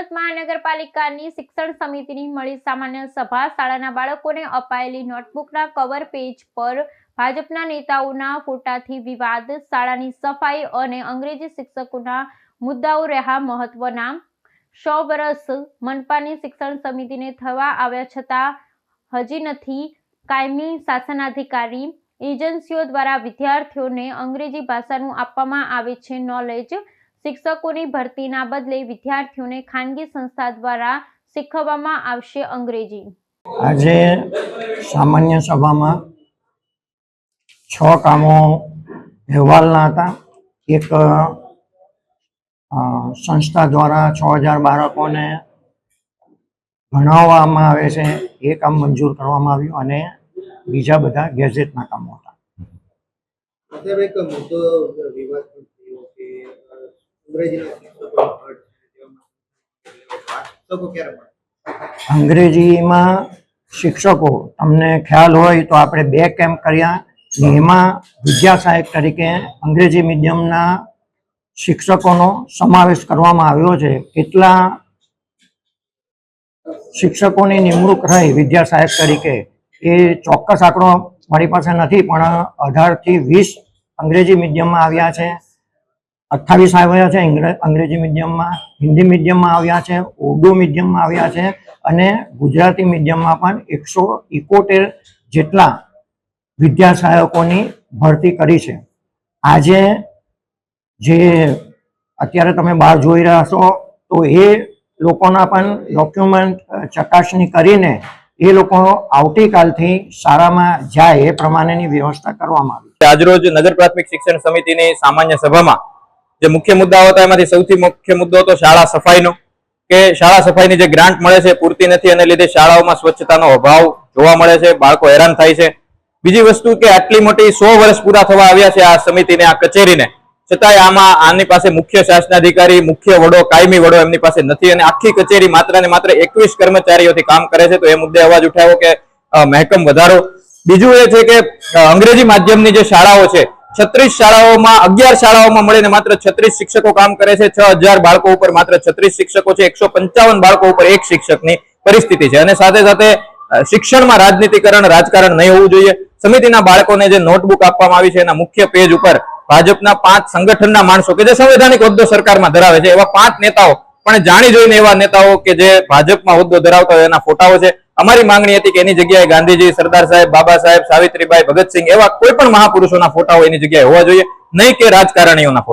સુરત મહાનગરપાલિકાની શિક્ષણ સમિતિની મળી સામાન્ય સભા. શાળાના બાળકોને અપાયેલી નોટબુકના કવર પેજ પર ભાજપના નેતાઓના ફોટાથી વિવાદ, શાળાની સફાઈ અને અંગ્રેજી શિક્ષકોના મુદ્દાઓ રહ્યા મહત્વના. સો વર્ષ મનપાની શિક્ષણ સમિતિને થવા આવ્યા છતાં હજી નથી કાયમી શાસનાધિકારી. એજન્સીઓ દ્વારા વિદ્યાર્થીઓને અંગ્રેજી ભાષાનું આપવામાં આવે છે નોલેજ શિક્ષકોની ભરતીના બદલે વિદ્યાર્થીઓને ખાનગી સંસ્થા દ્વારા શીખવવામાં આવશે અંગ્રેજી. આજે સામાન્ય સભામાં છ કામો અહેવાલના હતા. એક સંસ્થા દ્વારા છ હજાર બાળકોને ભણાવવામાં આવે છે એ કામ મંજૂર કરવામાં આવ્યું અને બીજા બધા ગેજેટના કામો હતા. અંગ્રેજીમાં શિક્ષકો, તમને ખ્યાલ હોય તો આપણે બે કેમ્પ કર્યા. એમાં વિદ્યા સહાયક તરીકે અંગ્રેજી મીડિયમના શિક્ષકોનો સમાવેશ કરવામાં આવ્યો છે. કેટલા શિક્ષકોની નિમણૂક રહી વિદ્યા સહાયક તરીકે? એ ચોક્કસ આંકડો મારી પાસે નથી, પણ અઢારથી વીસ અંગ્રેજી મીડિયમમાં આવ્યા છે. અઠ્ઠાવીસ આવ્યા છે અંગ્રેજી મીડિયમમાં, હિન્દી મીડિયમમાં આવ્યા છે, ઉર્દુ મીડિયમમાં આવ્યા છે અને ગુજરાતી મીડિયમમાં પણ એકસો ઇકોતેર જેટલા વિદ્યા સહાયકોની ભરતી કરી છે. આજે જે અત્યારે તમે બહાર જોઈ રહ્યા છો, તો એ લોકોના પણ ડોક્યુમેન્ટ ચકાસણી કરીને એ લોકો આવતીકાલથી શાળામાં જાય એ પ્રમાણેની વ્યવસ્થા કરવામાં આવી આજરોજ નગર પ્રાથમિક શિક્ષણ સમિતિની સામાન્ય સભામાં જે મુખ્ય મુદ્દાઓ હતા, એમાંથી સૌથી મુખ્ય મુદ્દો હતો શાળા સફાઈનો, કે શાળા સફાઈની જે ગ્રાન્ટ મળે છે પૂરતી નથી, અને લીધે શાળાઓમાં સ્વચ્છતાનો અભાવ જોવા મળે છે, બાળકો હેરાન થાય છે. બીજી વસ્તુ કે આટલી મોટી સો વર્ષ પૂરા થવા આવ્યા છે આ સમિતિને, આ કચેરીને. છતાંય આમાં આની પાસે મુખ્ય શાસનાધિકારી, મુખ્ય વડો, કાયમી વડો એમની પાસે નથી, અને આખી કચેરી માત્ર ને માત્ર એકવીસ કર્મચારીઓથી કામ કરે છે, તો એ મુદ્દે અવાજ ઉઠાવ્યો કે મહેકમ વધારો. બીજું એ છે કે અંગ્રેજી માધ્યમની જે શાળાઓ છે છત્રીસ શાળાઓમાં, અગિયાર શાળાઓમાં મળીને માત્ર છત્રીસ શિક્ષકો કામ કરે છે. છ બાળકો ઉપર માત્ર છત્રીસ શિક્ષકો છે. એકસો બાળકો ઉપર એક શિક્ષકની પરિસ્થિતિ છે. અને સાથે સાથે શિક્ષણમાં રાજનીતિકરણ, રાજકારણ નહીં હોવું જોઈએ. સમિતિના બાળકોને જે નોટબુક આપવામાં આવી છે, એના મુખ્ય પેજ ઉપર ભાજપના પાંચ સંગઠનના માણસો કે જે સંવૈધાનિક હોદ્દો સરકારમાં ધરાવે છે, એવા પાંચ નેતાઓ. પણ જાણી જોઈને એવા નેતાઓ કે જે ભાજપમાં હોદ્દો ધરાવતા હોય, એના ફોટાઓ છે. અમારી માંગણી હતી કે એની જગ્યાએ ગાંધીજી, સરદાર સાહેબ, બાબા સાહેબ, સાવિત્રીબાઈ, ભગતસિંહ એવા કોઈ પણ મહાપુરુષોના ફોટાઓ એની જગ્યાએ હોવા જોઈએ. નહીં કે રાજકારણીઓના ફોટા.